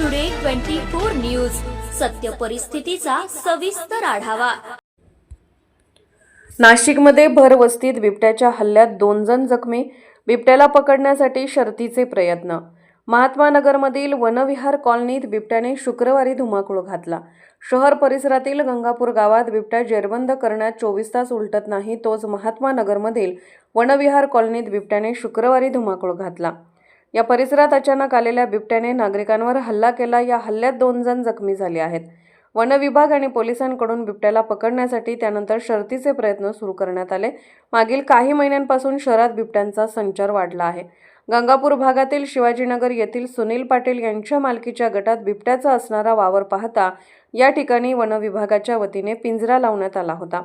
Today twenty four news सत्य परिस्थितीचा सविस्तर आढावा. नाशिकमध्ये भरवस्तीत बिबट्याच्या हल्ल्यात दोन जण जखमी. बिबट्याला पकडण्यासाठी शर्तीचे प्रयत्न. महात्मा नगरमधील वनविहार कॉलनीत बिबट्याने शुक्रवारी धुमाकूळ घातला. शहर परिसरातील गंगापूर गावात बिबट्या जेरबंद करण्यात चोवीस तास उलटत नाही तोच महात्मा नगरमधील वनविहार कॉलनीत बिबट्याने शुक्रवारी धुमाकूळ घातला. या परिसरात अचानक आलेल्या बिबट्याने नागरिकांवर हल्ला केला. या हल्ल्यात दोन जण जखमी झाले आहेत. वन विभाग आणि पोलिसांकडून बिबट्याला पकडण्यासाठी त्यानंतर शर्तीचे प्रयत्न सुरू करण्यात आले. मागील काही महिन्यांपासून शहरात बिबट्यांचा संचार वाढला आहे. गंगापूर भागातील शिवाजीनगर येथील सुनील पाटील यांच्या मालकीच्या गटात बिबट्याचा असणारा वावर पाहता या ठिकाणी वनविभागाच्या वतीने पिंजरा लावण्यात आला होता.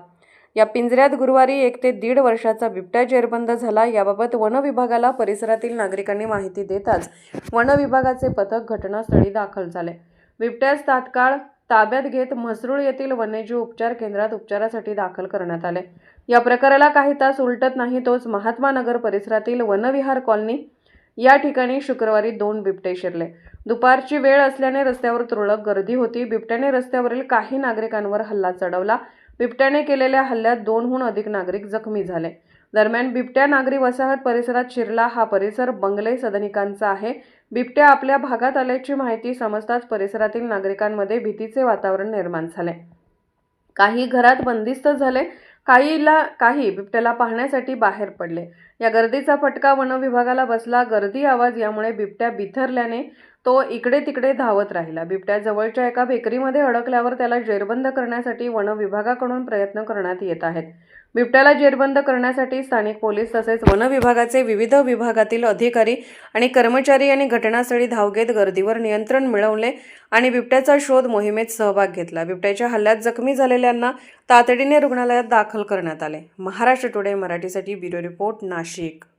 या पिंजऱ्यात गुरुवारी एक ते दीड वर्षाचा बिबट्या जेरबंद झाला. याबाबत वन विभागाला परिसरातील नागरिकांनी माहिती देताच वनविभागाचे पथक घटनास्थळी दाखल झाले. बिबट्यास तात्काळ ताब्यात घेत म्हसरूळ येथील वन्यजीव उपचार केंद्रात उपचारासाठी दाखल करण्यात आले. या प्रकाराला काही तास उलटत नाही तोच महात्मा नगर परिसरातील वनविहार कॉलनी. या ठिकाणी शुक्रवारी दोन बिबटे शिरले. दुपारची वेळ असल्याने रस्त्यावर तुरळक गर्दी होती. बिबट्याने रस्त्यावरील काही नागरिकांवर हल्ला चढवला. बिबट्याने केलेल्या हल्ल्यात दोनहून अधिक नागरिक जखमी झाले. दरम्यान बिबट्या नागरी वसाहत परिसरात शिरला हा परिसर बंगले सदनिकांचा आहे. बिबट्या आपल्या भागात आल्याची माहिती समजताच परिसरातील नागरिकांमध्ये भीतीचे वातावरण निर्माण झाले. काही घरात बंदिस्त झाले काहीला काही बिबट्याला पाहण्यासाठी बाहेर पडले. या गर्दीचा फटका वन विभागाला बसला. गर्दी आवाज यामुळे बिबट्या बिथरल्याने तो इकडे तिकडे धावत राहिला. बिबट्या जवळच्या एका बेकरीमध्ये अडकल्यावर त्याला जेरबंद करण्यासाठी वन विभागाकडून प्रयत्न करण्यात येत आहेत. बिबट्याला जेरबंद करण्यासाठी स्थानिक पोलीस तसेच वन विभागाचे विविध विभागातील अधिकारी आणि कर्मचारी यांनी घटनास्थळी धाव घेत गर्दीवर नियंत्रण मिळवले आणि बिबट्याचा शोध मोहिमेत सहभाग घेतला. बिबट्याच्या हल्ल्यात जखमी झालेल्यांना तातडीने रुग्णालयात दाखल करण्यात आले. महाराष्ट्र टुडे मराठीसाठी ब्युरो रिपोर्ट नाशिक